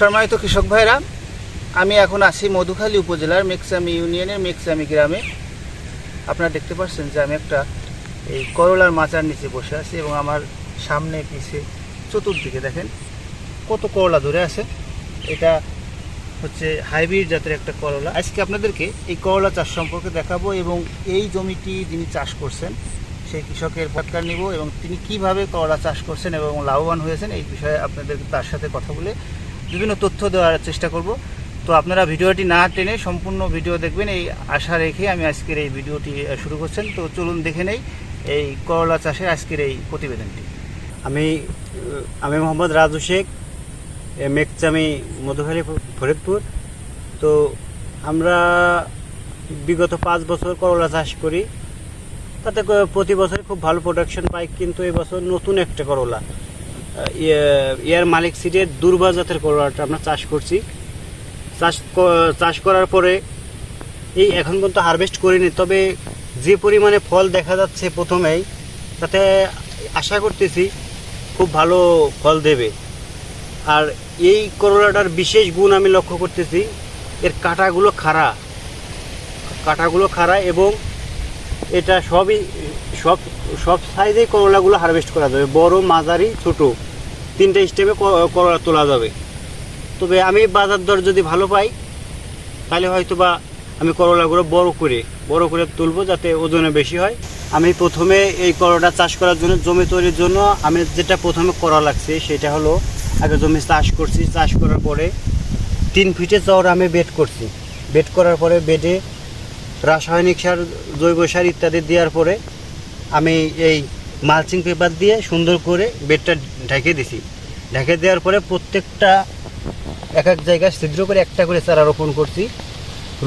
সম্মানিত কৃষক ভাইরা, আমি এখন আছি মধুখালী উপজেলার মেকসামি ইউনিয়নের মেকসামি গ্রামে। আপনারা দেখতে পাচ্ছেন যে আমি একটা এই করলার মাচার নিচে বসে আছি এবং আমার সামনে পিছে চতুর্দিকে দেখেন কত করলা ধরে আছে। এটা হচ্ছে হাইব্রিড জাতের একটা করলা। আজকে আপনাদেরকে এই করলা চাষ সম্পর্কে দেখাবো এবং এই জমিটি যিনি চাষ করছেন, সেই কৃষকের পদকার নিব এবং তিনি কীভাবে করলা চাষ করছেন এবং লাভবান হয়েছেন এই বিষয়ে আপনাদের তার সাথে কথা বলে বিভিন্ন তথ্য দেওয়ার চেষ্টা করব। তো আপনারা ভিডিওটি না টেনে সম্পূর্ণ ভিডিও দেখবেন, এই আশা রেখে আমি আজকের এই ভিডিওটি শুরু করছেন। তো চলুন দেখে নেই এই করলা চাষের আজকের এই প্রতিবেদনটি। আমি আমি মোহাম্মদ রাজু শেখ মেকচামি মধুখালী ফরিদপুর। তো আমরা বিগত পাঁচ বছর করলা চাষ করি। তাতে প্রতি বছর খুব ভালো প্রোডাকশন পাই, কিন্তু এবছর নতুন একটা করলা ইয়ে- ইয়ার মালিক সিটের দুর্বা জাতের করলাটা আমরা চাষ করছি। চাষ চাষ করার পরে এই এখন পর্যন্ত হারভেস্ট করিনি, তবে যে পরিমাণে ফল দেখা যাচ্ছে প্রথমেই, তাতে আশা করতেছি খুব ভালো ফল দেবে। আর এই করলাটার বিশেষ গুণ আমি লক্ষ্য করতেছি, এর কাঁটাগুলো খাড়া। কাঁটাগুলো খাড়া এবং এটা সবই, সব সব সাইজেই করলাগুলো হারভেস্ট করা যাবে। বড়, মাঝারি, ছোট, তিনটে স্টেপে করলা তোলা যাবে। তবে আমি বাজার দর যদি ভালো পাই, তাহলে হয়তো বা আমি করলাগুলো বড় করে বড় করে তুলবো যাতে ওজনে বেশি হয়। আমি প্রথমে এই করলাটা চাষ করার জন্য, জমি তৈরির জন্য আমি যেটা প্রথমে করা লাগছে, সেটা হলো আগে জমি চাষ করছি। চাষ করার পরে তিন ফিটে চওড়া আমি বেড করছি। বেড করার পরে বেডে রাসায়নিক সার, জৈব সার ইত্যাদি দেওয়ার পরে আমি এই মালচিং পেপার দিয়ে সুন্দর করে বেডটা ঢেকে দিছি। ঢেকে দেওয়ার পরে প্রত্যেকটা এক এক জায়গায় ছিদ্র করে একটা করে চারা রোপণ করছি।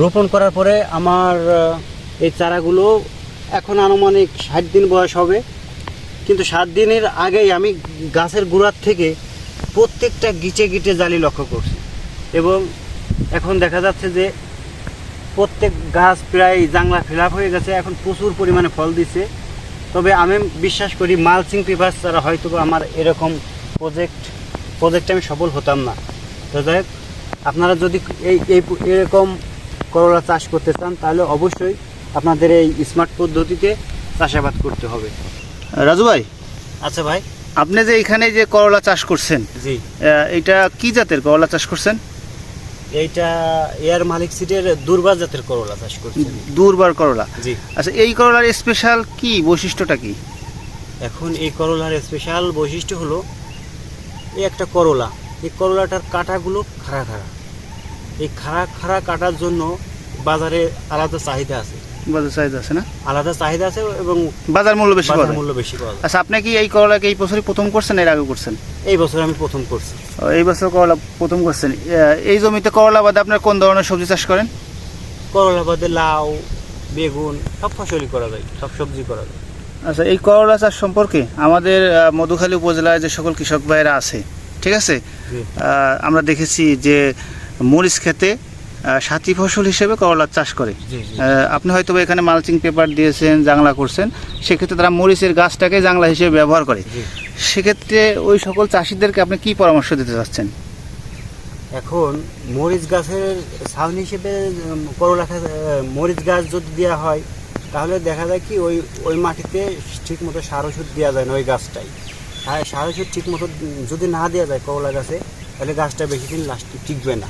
রোপণ করার পরে আমার এই চারাগুলো এখন আনুমানিক ষাট দিন বয়স হবে। কিন্তু সাত দিনের আগেই আমি গাছের গোড়ার থেকে প্রত্যেকটা গিচে গিটে জালি লক্ষ্য করছি। এবং এখন দেখা যাচ্ছে যে প্রত্যেক গাছ প্রায় জাংলা ফিল হয়ে গেছে এখন প্রচুর পরিমাণে ফল দিচ্ছে তবে আমি বিশ্বাস করি মালচিং পেপার ছাড়া হয়তো আমার এরকম প্রজেক্ট প্রজেক্টে আমি সফল হতাম না। তো যাই আপনারা যদি এই এই এরকম করলা চাষ করতে চান তাহলে অবশ্যই আপনাদের এই স্মার্ট পদ্ধতিতে চাষাবাদ করতে হবে। রাজু ভাই? আচ্ছা ভাই। আপনি যে এখানে যে করলা চাষ করছেন জি। এটা কি জাতের করলা চাষ করছেন? এইটা এয়ার মালিক সিটের দুর্বার জাতের করলা চাষ করছি দুর্বার করলা? জি। আচ্ছা এই করলার স্পেশাল কি বৈশিষ্ট্যটা কি? এখন এই করলার স্পেশাল বৈশিষ্ট্য হলো এই একটা করলা এই করলাটার কাঁটাগুলো খাড়া খাড়া। এই খাড়া খাড়া কাটার জন্য বাজারে আলাদা চাহিদা আছে। বাজার চাহিদা আছে না? আলাদা চাহিদা আছে এবং বাজার মূল্য বেশি পাওয়া বাজার। মূল্য বেশি পাওয়া যায়। আচ্ছা আপনি কি এই করলাকে এই বছরই প্রথম করছেন এর আগে করছেন? এই বছর আমি প্রথম করছি। এই বছর করলা প্রথম করছেন। এই জমিতে করলা বাদে আপনার কোন ধরনের সবজি চাষ করেন? করলা বাদে লাউ বেগুন সব ফসলই করা যায় সব সবজি করা যায়। আচ্ছা এই করলা চাষ সম্পর্কে আমাদের মধুখালী উপজেলায় যে সকল কৃষক ভাইয়েরা আছে ঠিক আছে? আমরা দেখেছি যে মরিচ খেতে সাথী ফসল হিসেবে করলা চাষ করে। আপনি হয়তো এখানে মালচিং পেপার দিয়েছেন জাংলা করছেন। সেক্ষেত্রে তারা মরিচের গাছটাকে জাংলা হিসেবে ব্যবহার করে। সেক্ষেত্রে ওই সকল চাষিদেরকে আপনি কি পরামর্শ দিতে চাচ্ছেন? এখন মরিচ গাছের ছাউনি হিসেবে করলা গাছ মরিচ গাছ যদি দেওয়া হয় তাহলে দেখা যায় কি ওই ওই মাটিতে ঠিক মতো সার ওষুধ দেওয়া যায় না ওই গাছটাই। সার ওষুধ ঠিক মতো যদি না দেওয়া যায় করলা গাছে তাহলে গাছটা বেশি দিন লাস্ট টিকবে না।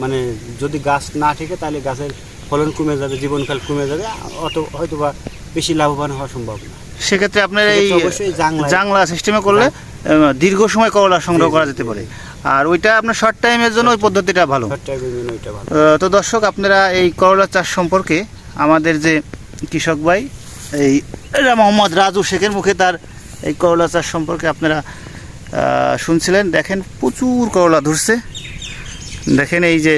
মানে যদি গাছ না টিকে তাহলে গাছের ফলন কমে যাবে জীবনকাল কমে যাবে অত হয়তো বা বেশি লাভবান হওয়া সম্ভব না। সেক্ষেত্রে আপনার এই জাংলা সিস্টেমে করলে দীর্ঘ সময় করলা সংগ্রহ করা যেতে পারে। আর ওইটা আপনার শর্ট টাইমের জন্য ওই পদ্ধতিটা ভালো। শর্ট টাইমের ওইটা ভালো। তো দর্শক আপনারা এই করলা চাষ সম্পর্কে আমাদের যে কৃষক ভাই এই মোহাম্মদ রাজু শেখের মুখে তার এই করলা চাষ সম্পর্কে আপনারা শুনছিলেন। দেখেন প্রচুর করলা ধরছে। দেখেন এই যে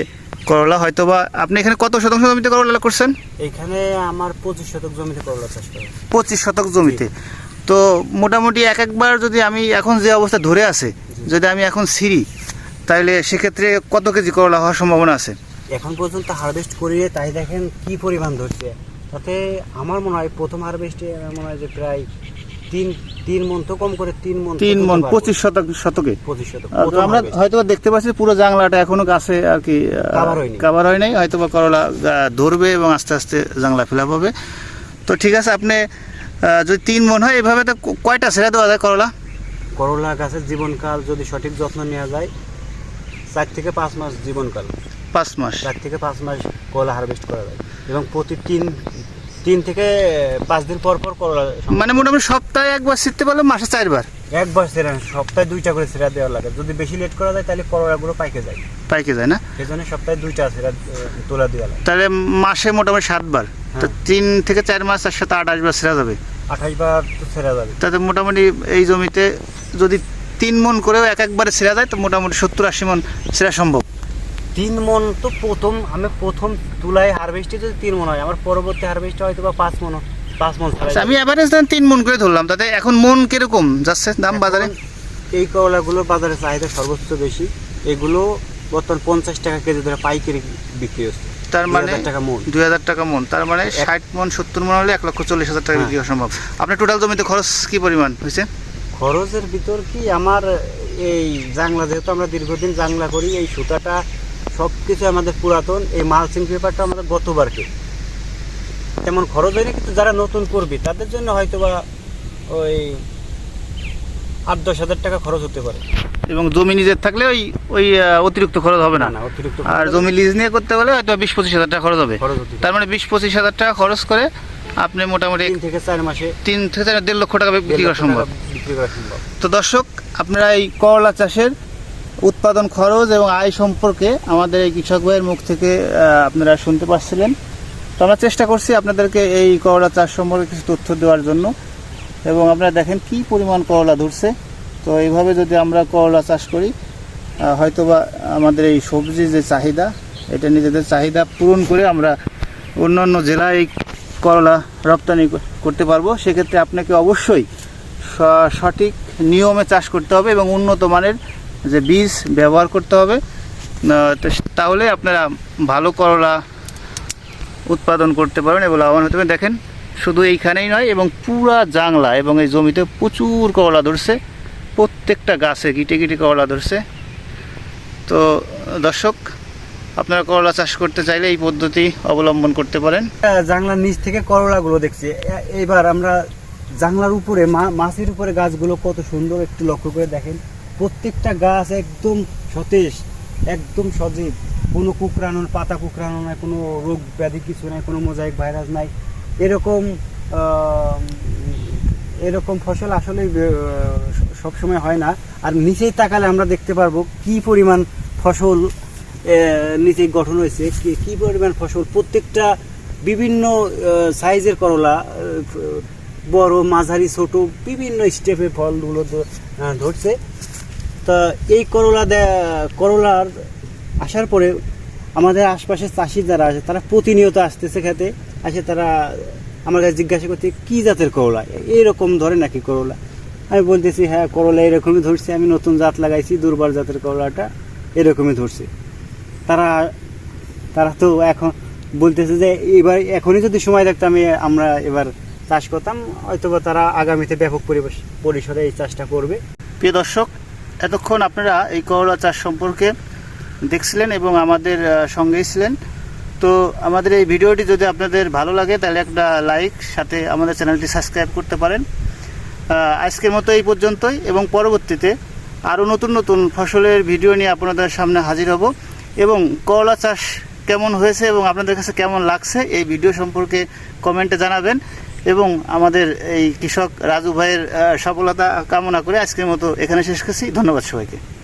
করলা হয়তো বা আপনি এখানে কত শতাংশ জমিতে করলা করছেন? এখানে আমার পঁচিশ শতক জমিতে করলা চাষ করা। পঁচিশ শতক জমিতে। তো মোটামুটি এক একবার যদি আমি এখন যে অবস্থা ধরে আছে যদি আমি এখন ছিঁড়ি তাহলে সেক্ষেত্রে কত কেজি করলা হওয়ার সম্ভাবনা আছে? এখন পর্যন্ত হারভেস্ট করিয়ে তাই দেখেন কি পরিমাণ ধরছে। তাতে আমার মনে হয় প্রথম হারভেস্টে আমার মনে হয় যে প্রায় তিন তিন মন তো কম করে তিন মন তিন মন পঁচিশ শতক শতকে? পঁচিশ শতক। আমরা। হয়তো দেখতে পাচ্ছি পুরো জাংলাটা এখনও গাছে আর কি। কাভার হয় নাই হয়তো বা করলা ধরবে এবং আস্তে আস্তে জাংলা ফিল হবে। তো ঠিক আছে আপনি যদি তিন মন হয় এভাবে তো কয়টা ছেড়ে দেওয়া যায় করলা? করলা গাছের জীবনকাল যদি সঠিক যত্ন নেওয়া যায় চার থেকে পাঁচ মাস জীবনকাল। পাঁচ মাস। চার থেকে পাঁচ মাস করলা হারভেস্ট করা যায়। এবং প্রতি তিন তিন থেকে পাঁচ দিন পর পর সংগ্রহ- মানে মোটামুটি সপ্তাহে একবার ছিটতে পারলে মাসে চারবার? একবার সেরা সপ্তাহে দুইটা করে সেরা দেওয়া লাগে। যদি বেশি লেট করা যায় তাহলে করলাগুলো পাইকে যায়। পাইকে যায় না? সেই জন্য সপ্তাহে দুইটা সেরা তোলা দেওয়া লাগে। তাহলে মাসে মোটামুটি সাতবার? তো হ্যাঁ। তিন থেকে চার মাস তার সাথে আঠাশ বার ছেড়া যাবে? আঠাশ বার তো সেরা যাবে। তাতে মোটামুটি এই জমিতে যদি তিন মন করেও এক একবারে ছেড়া যায় তো মোটামুটি সত্তর আশি মন ছেড়া সম্ভব। তিন মন তো প্রথম আমি প্রথম তুলায় হারভেস্টে যদি তিন মন হয় আমার পরবর্তী হারভেস্টে হয়তো বা পাঁচ মন পাঁচ মন আচ্ছা, আমি অ্যাভারেজ দাম তিন মন করে ধরলাম তাতে এখন মন কীরকম? যাচ্ছে দাম বাজারে? এই করলাগুলোর বাজারে চাহিদা সর্বোচ্চ বেশি। এগুলো বর্তমান পঞ্চাশ টাকা কেজি ধরে পাইকারি বিক্রি হচ্ছে। তার মানে মন। দুই হাজার টাকা মন তার মানে ষাট মন সত্তর মন হলে এক লক্ষ চল্লিশ হাজার টাকা হ্যাঁ। বিক্রি করা সম্ভব। আপনার টোটাল জমিতে খরচ কি পরিমাণ হয়েছে? খরচের ভিতর কি? আমার এই জাংলা যেহেতু আমরা দীর্ঘদিন জাংলা করি এই সুতাটা সব কিছু আমাদের পুরাতন এই মালচিং পেপারটা আমাদের গতবারকে। তেমন খরচ হয়নি কিন্তু যারা নতুন করবি তাদের জন্য হয়তো বা ওই আট দশ হাজার টাকা খরচ হতে পারে। এবং জমি নিজের থাকলে ওই ওই অতিরিক্ত খরচ হবে না। না অতিরিক্ত আর জমি লিজ নিয়ে করতে হলে হয়তো বিশ পঁচিশ হাজার টাকা খরচ হবে। তার মানে বিশ পঁচিশ হাজার টাকা খরচ করে আপনি মোটামুটি তিন থেকে চার মাসে তিন থেকে চার দেড় লক্ষ টাকা বিক্রি করা সম্ভব। তো দর্শক আপনারা এই করলা চাষের উৎপাদন খরচ এবং আয় সম্পর্কে আমাদের এই কৃষক ভাইয়ের মুখ থেকে আপনারা শুনতে পাচ্ছিলেন। তো আমরা চেষ্টা করছি আপনাদেরকে এই করলা চাষ সম্পর্কে কিছু তথ্য দেওয়ার জন্য। এবং আপনারা দেখেন কি পরিমাণ করলা ধরছে। তো এইভাবে যদি আমরা করলা চাষ করি হয়তোবা আমাদের এই সবজির যে চাহিদা, এটা নিজেদের চাহিদা পূরণ করে আমরা অন্যান্য জেলায় এই করলা রপ্তানি করতে পারব। সেক্ষেত্রে আপনাকে অবশ্যই সঠিক নিয়মে চাষ করতে হবে এবং উন্নত মানের যে বীজ ব্যবহার করতে হবে। তো তাহলে আপনারা ভালো করলা উৎপাদন করতে পারবেন এবং লাভবান হতে পারেন দেখেন, শুধু এইখানেই নয় এবং পুরা জাংলা এবং এই জমিতে প্রচুর করলা ধরছে। প্রত্যেকটা গাছে গিটে গিটে করলা ধরছে। তো, দর্শক, আপনারা করলা চাষ করতে চাইলে এই পদ্ধতি অবলম্বন করতে পারেন। জাংলার নিচ থেকে করলাগুলো দেখছি। এবার আমরা জাংলার উপরে মাছের উপরে গাছগুলো কত সুন্দর একটু লক্ষ্য করে দেখেন। প্রত্যেকটা গাছ একদম সতেজ, একদম সজীব। কোনো কুকরানো পাতা কুকরানো নাই, কোনো রোগ ব্যাধি কিছু নাই, কোনো মোজাইক ভাইরাস নাই। এরকম এরকম ফসল আসলে সব সময় হয় না। আর নিচেই তাকালে আমরা দেখতে পারব কি পরিমাণ ফসল নিচে গঠন হয়েছে, কি পরিমাণ ফসল। প্রত্যেকটা বিভিন্ন সাইজের করলা বড়, মাঝারি, ছোট, বিভিন্ন স্টেপে ফলগুলো ধরছে। তা এই করলা করলার আসার পরে আমাদের আশপাশের চাষি যারা আছে, তারা প্রতিনিয়ত আসতেছে খেতে, আসে তারা আমার কাছে জিজ্ঞাসা করতে কি জাতের করলা? এইরকম ধরে নাকি করলা? আমি বলতেছি হ্যাঁ করলা এরকমই ধরছি, আমি নতুন জাত লাগাইছি দুর্বার জাতের করলাটা এরকমই ধরছে। তারা তারা তো এখন বলতেছে যে, এবার এখনই যদি সময় থাকতো আমি, আমরা এবার চাষ করতাম, হয়তোবা তারা আগামীতে ব্যাপক পরিবেশ, পরিসরে এই চাষটা করবে। প্রিয় দর্শক এতক্ষণ আপনারা এই করলা চাষ সম্পর্কে দেখছিলেন এবং আমাদের সঙ্গেই ছিলেন। তো আমাদের এই ভিডিওটি যদি আপনাদের ভালো লাগে, তাহলে একটা লাইক, সাথে আমাদের চ্যানেলটি সাবস্ক্রাইব করতে পারেন। আজকের মতো এই পর্যন্তই এবং পরবর্তীতে আরও নতুন নতুন ফসলের ভিডিও নিয়ে আপনাদের সামনে হাজির হব এবং করলা চাষ কেমন হয়েছে এবং আপনাদের কাছে কেমন লাগছে এই ভিডিও সম্পর্কে কমেন্টে জানাবেন। এবং আমাদের এই কৃষক রাজু ভাইয়ের সফলতা কামনা করে আজকের মতো এখানে শেষ করছি। ধন্যবাদ সবাইকে।